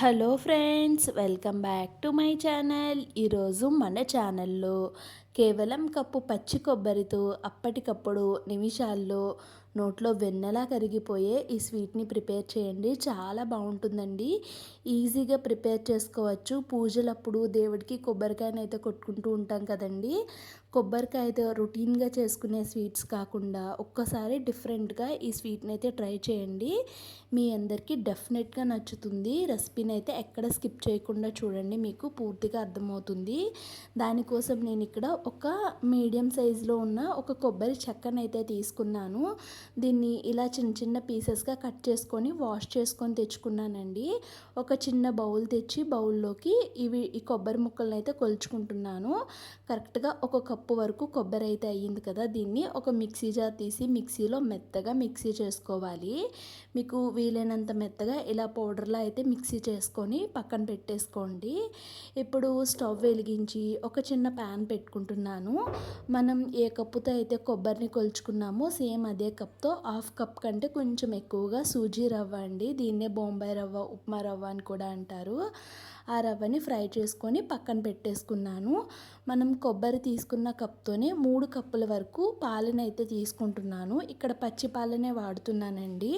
Hello friends welcome back to my channel. ఈరోజు మన ఛానల్లో కేవలం కప్పు పచ్చి కొబ్బరితో అప్పటికప్పుడు నిమిషాల్లో నోట్లో వెన్నెలా కరిగిపోయే ఈ స్వీట్ని ప్రిపేర్ చేయండి. చాలా బాగుంటుందండి. ఈజీగా ప్రిపేర్ చేసుకోవచ్చు. పూజలప్పుడు దేవుడికి కొబ్బరికాయనైతే కొట్టుకుంటూ ఉంటాం కదండి. కొబ్బరికాయతో రొటీన్గా చేసుకునే స్వీట్స్ కాకుండా ఒక్కసారి డిఫరెంట్గా ఈ స్వీట్ని అయితే ట్రై చేయండి. మీ అందరికీ డెఫినెట్గా నచ్చుతుంది. రెసిపీని అయితే ఎక్కడ స్కిప్ చేయకుండా చూడండి మీకు పూర్తిగా అర్థమవుతుంది. దానికోసం నేను ఇక్కడ ఒక మీడియం సైజులో ఉన్న ఒక కొబ్బరి చెక్కను అయితే తీసుకున్నాను. దీన్ని ఇలా చిన్న చిన్న పీసెస్గా కట్ చేసుకొని వాష్ చేసుకొని తెచ్చుకున్నానండి. ఒక చిన్న బౌల్ తెచ్చి బౌల్లోకి ఇవి ఈ కొబ్బరి ముక్కలను అయితే కొలుచుకుంటున్నాను. కరెక్ట్గా ఒక కప్పు వరకు కొబ్బరి అయితే అయ్యింది కదా దీన్ని ఒక మిక్సీ జార్ తీసి మిక్సీలో మెత్తగా మిక్సీ చేసుకోవాలి. మీకు వీలైనంత మెత్తగా ఇలా పౌడర్లా అయితే మిక్సీ చేసుకొని పక్కన పెట్టేసుకోండి. ఇప్పుడు స్టవ్ వెలిగించి ఒక చిన్న ప్యాన్ పెట్టుకుంటున్నాను. మనం ఏ కప్పుతో అయితే కొబ్బరిని కొలుచుకున్నామో సేమ్ అదే కప్తో హాఫ్ కప్ కంటే కొంచెం ఎక్కువగా సూజీ రవ్వ అండి దీన్నే బొంబాయి రవ్వ ఉప్మా రవ్వ అని కూడా అంటారు. ఆ రవ్వని ఫ్రై చేసుకొని పక్కన పెట్టేసుకున్నాను. మనం కొబ్బరి తీసుకున్న కప్తోనే మూడు కప్పుల వరకు పాలను అయితే తీసుకుంటున్నాను. ఇక్కడ పచ్చి పాలనే వాడుతున్నానండి.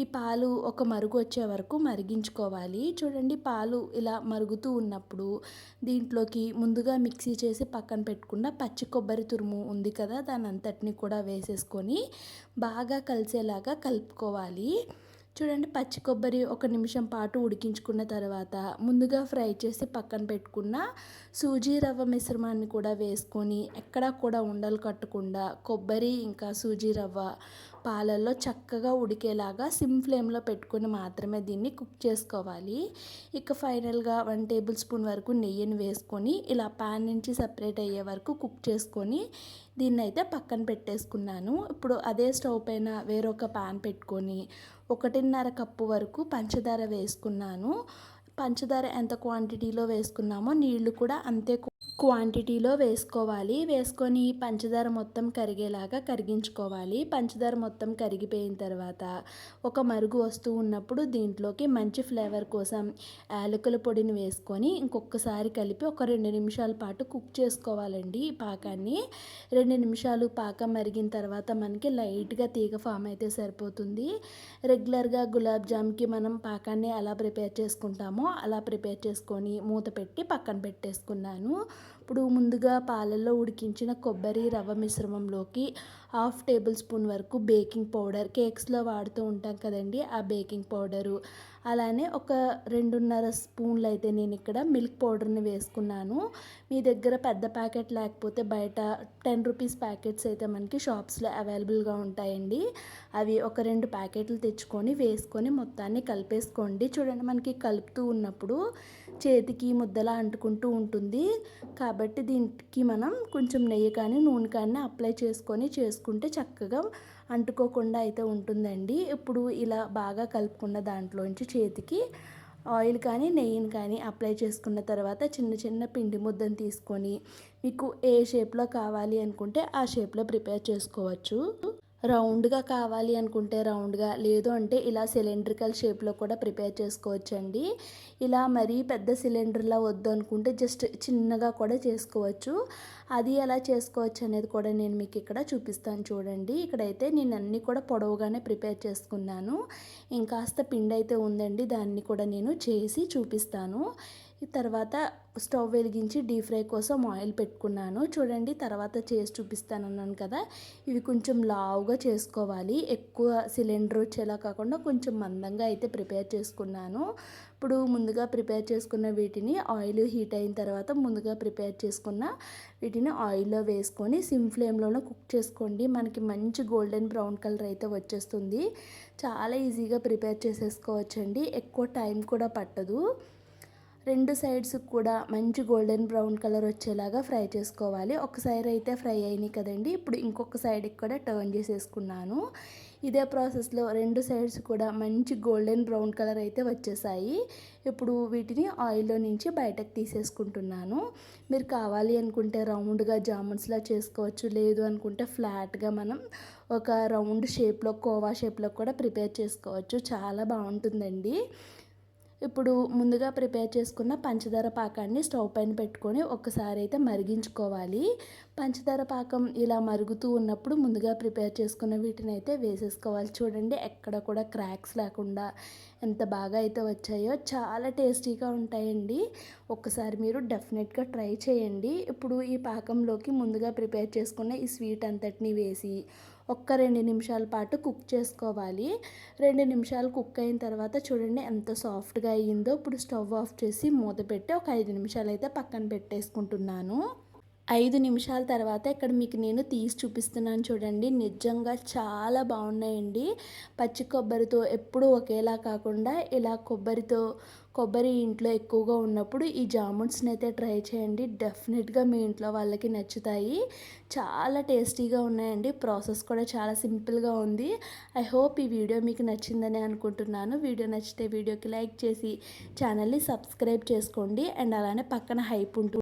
ఈ పాలు ఒక మరుగు వచ్చే వరకు మరిగించుకోవాలి. చూడండి పాలు ఇలా మరుగుతూ ఉన్నప్పుడు దీంట్లోకి ముందుగా మిక్సీ చేసి పక్కన పెట్టుకున్న పచ్చి కొబ్బరి తురుము ఉంది కదా దాని అంతటిని కూడా వేసేసుకొని బాగా కలిసేలాగా కలుపుకోవాలి. చూడండి పచ్చి కొబ్బరి ఒక నిమిషం పాటు ఉడికించుకున్న తర్వాత ముందుగా ఫ్రై చేసి పక్కన పెట్టుకున్న సూజీ రవ్వ మిశ్రమాన్ని కూడా వేసుకొని ఎక్కడా కూడా ఉండలు కట్టకుండా కొబ్బరి ఇంకా సూజీ రవ్వ పాలల్లో చక్కగా ఉడికేలాగా సిమ్ ఫ్లేమ్లో పెట్టుకొని మాత్రమే దీన్ని కుక్ చేసుకోవాలి. ఇక ఫైనల్గా వన్ టేబుల్ స్పూన్ వరకు నెయ్యిని వేసుకొని ఇలా ప్యాన్ నుంచి సపరేట్ అయ్యే వరకు కుక్ చేసుకొని దీన్ని అయితే పక్కన పెట్టేసుకున్నాను. ఇప్పుడు అదే స్టవ్ పైన వేరొక ప్యాన్ పెట్టుకొని ఒకటిన్నర కప్పు వరకు పంచదార వేసుకున్నాను. పంచదార ఎంత క్వాంటిటీలో వేసుకున్నామో నీళ్ళు కూడా అంతే క్వాంటిటీలో వేసుకోవాలి. వేసుకొని పంచదార మొత్తం కరిగేలాగా కరిగించుకోవాలి. పంచదార మొత్తం కరిగిపోయిన తర్వాత ఒక మరుగు వస్తూ ఉన్నప్పుడు దీంట్లోకి మంచి ఫ్లేవర్ కోసం యాలకుల పొడిని వేసుకొని ఇంకొకసారి కలిపి ఒక రెండు నిమిషాల పాటు కుక్ చేసుకోవాలండి ఈ పాకాన్ని. రెండు నిమిషాలు పాకం మరిగిన తర్వాత మనకి లైట్గా తీగ ఫామ్ అయితే సరిపోతుంది. రెగ్యులర్గా గులాబ్ జామ్కి మనం పాకాన్ని ఎలా ప్రిపేర్ చేసుకుంటామో అలా ప్రిపేర్ చేసుకొని మూత పెట్టి పక్కన పెట్టేసుకున్నాను. ఇప్పుడు ముందుగా పాలల్లో ఉడికించిన కొబ్బరి రవ్వ మిశ్రమంలోకి హాఫ్ టేబుల్ స్పూన్ వరకు బేకింగ్ పౌడర్ కేక్స్లో వాడుతూ ఉంటాం కదండి ఆ బేకింగ్ పౌడరు. అలానే ఒక రెండున్నర స్పూన్లు అయితే నేను ఇక్కడ మిల్క్ పౌడర్ని వేసుకున్నాను. మీ దగ్గర పెద్ద ప్యాకెట్ లేకపోతే బయట టెన్ రూపీస్ ప్యాకెట్స్ అయితే మనకి షాప్స్లో అవైలబుల్గా ఉంటాయండి. అవి ఒక రెండు ప్యాకెట్లు తెచ్చుకొని వేసుకొని మొత్తాన్ని కలిపేసుకోండి. చూడండి మనకి కలుపుతూ ఉన్నప్పుడు చేతికి ముద్దలా అంటుకుంటూ ఉంటుంది. కాబట్టి దీనికి మనం కొంచెం నెయ్యి కానీ నూనె కానీ అప్లై చేసుకొని చేసుకుంటాం చక్కగా అంటుకోకుండా అయితే ఉంటుందండి. ఇప్పుడు ఇలా బాగా కలుపుకున్న దాంట్లోంచి చేతికి ఆయిల్ కానీ నెయ్యిని కానీ అప్లై చేసుకున్న తర్వాత చిన్న చిన్న పిండి ముద్దను తీసుకొని మీకు ఏ షేప్లో కావాలి అనుకుంటే ఆ షేప్లో ప్రిపేర్ చేసుకోవచ్చు. రౌండ్గా కావాలి అనుకుంటే రౌండ్గా లేదు అంటే ఇలా సిలిండ్రికల్ షేప్లో కూడా ప్రిపేర్ చేసుకోవచ్చండి. ఇలా మరీ పెద్ద సిలిండర్లా వద్దు అనుకుంటే జస్ట్ చిన్నగా కూడా చేసుకోవచ్చు. అది ఎలా చేసుకోవచ్చు అనేది కూడా నేను మీకు ఇక్కడ చూపిస్తాను చూడండి. ఇక్కడైతే నేను అన్నీ కూడా పొడవుగానే ప్రిపేర్ చేసుకున్నాను. ఇంకాస్త పిండి అయితే ఉందండి దాన్ని కూడా నేను చేసి చూపిస్తాను. తర్వాత స్టవ్ వెలిగించి డీప్ ఫ్రై కోసం ఆయిల్ పెట్టుకున్నాను. చూడండి తర్వాత చేసి చూపిస్తాను అన్నాను కదా. ఇవి కొంచెం లావుగా చేసుకోవాలి. ఎక్కువ సిలిండర్ వచ్చేలా కాకుండా కొంచెం మందంగా అయితే ప్రిపేర్ చేసుకున్నాను. ఇప్పుడు ముందుగా ప్రిపేర్ చేసుకున్న వీటిని ఆయిల్ హీట్ అయిన తర్వాత ముందుగా ప్రిపేర్ చేసుకున్న వీటిని ఆయిల్లో వేసుకొని సిమ్ ఫ్లేమ్లోనే కుక్ చేసుకోండి. మనకి మంచి గోల్డెన్ బ్రౌన్ కలర్ అయితే వచ్చేస్తుంది. చాలా ఈజీగా ప్రిపేర్ చేసేసుకోవచ్చండి. ఎక్కువ టైం కూడా పట్టదు. రెండు సైడ్స్ కూడా మంచి గోల్డెన్ బ్రౌన్ కలర్ వచ్చేలాగా ఫ్రై చేసుకోవాలి. ఒకసారి అయితే ఫ్రై అయినాయి కదండి. ఇప్పుడు ఇంకొక సైడ్కి కూడా టర్న్ చేసేసుకున్నాను. ఇదే ప్రాసెస్లో రెండు సైడ్స్ కూడా మంచి గోల్డెన్ బ్రౌన్ కలర్ అయితే వచ్చేసాయి. ఇప్పుడు వీటిని ఆయిల్లో నుంచి బయటకు తీసేసుకుంటున్నాను. మీరు కావాలి అనుకుంటే రౌండ్గా జామున్స్లా చేసుకోవచ్చు. లేదు అనుకుంటే ఫ్లాట్గా మనం ఒక రౌండ్ షేప్లో కోవా షేప్లో కూడా ప్రిపేర్ చేసుకోవచ్చు. చాలా బాగుంటుందండి. ఇప్పుడు ముందుగా ప్రిపేర్ చేసుకున్న పంచదార పాకాన్ని స్టవ్ పైన పెట్టుకొని ఒక్కసారి అయితే మరిగించుకోవాలి. పంచదార పాకం ఇలా మరుగుతూ ఉన్నప్పుడు ముందుగా ప్రిపేర్ చేసుకున్న వీటిని అయితే వేసేసుకోవాలి. చూడండి ఎక్కడ కూడా క్రాక్స్ లేకుండా ఎంత బాగా అయితే వచ్చాయో చాలా టేస్టీగా ఉంటాయండి. ఒక్కసారి మీరు డెఫినెట్గా ట్రై చేయండి. ఇప్పుడు ఈ పాకంలోకి ముందుగా ప్రిపేర్ చేసుకున్న ఈ స్వీట్ అంతటిని వేసి ఒక్క రెండు నిమిషాల పాటు కుక్ చేసుకోవాలి. రెండు నిమిషాలు కుక్ అయిన తర్వాత చూడండి ఎంత సాఫ్ట్గా అయ్యిందో. ఇప్పుడు స్టవ్ ఆఫ్ చేసి మూత పెట్టి ఒక ఐదు నిమిషాలు అయితే పక్కన పెట్టేసుకుంటున్నాను. ఐదు నిమిషాల తర్వాత ఇక్కడ మీకు నేను తీసి చూపిస్తున్నాను చూడండి. నిజంగా చాలా బాగున్నాయండి. పచ్చి కొబ్బరితో ఎప్పుడూ ఒకేలా కాకుండా ఇలా కొబ్బరితో కొబ్బరి ఇంట్లో ఎక్కువగా ఉన్నప్పుడు ఈ జామున్స్ని అయితే ట్రై చేయండి. డెఫినెట్గా మీ ఇంట్లో వాళ్ళకి నచ్చుతాయి. చాలా టేస్టీగా ఉన్నాయండి. ప్రాసెస్ కూడా చాలా సింపుల్గా ఉంది. ఐ హోప్ ఈ వీడియో మీకు నచ్చిందని అనుకుంటున్నాను. వీడియో నచ్చితే వీడియోకి లైక్ చేసి ఛానల్ని సబ్స్క్రైబ్ చేసుకోండి. అండ్ అలానే పక్కన హైప్ ఉంటుంది.